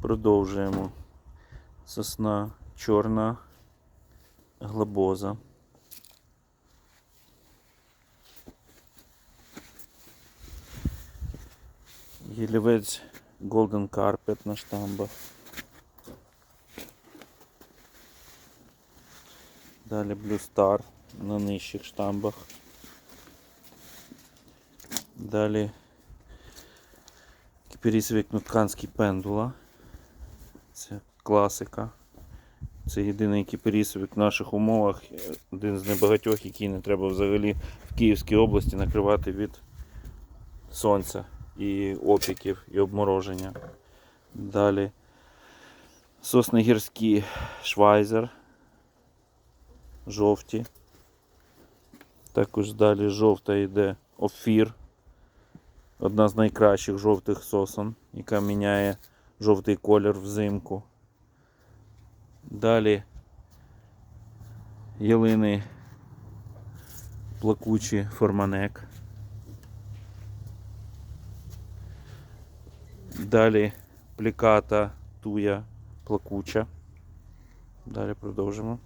Продовжуємо. Сосна чорна глобоза. Гілівець Golden Carpet на штамбах. Далі Blue Star на нижчих штамбах. Далі кіпірісовик нутканський пендула. Це класика. Це єдиний кіпірісовик в наших умовах. Один з небагатьох, який не треба взагалі в Київській області накривати від сонця і опіків, і обмороження. Далі сосногірські швайзер. Жовті. Також далі жовта йде офір. Одна з найкращих жовтих сосон, яка міняє жовтий колір взимку. Далі ялини плакучі форманек. Далі пліката туя плакуча. Далі продовжимо.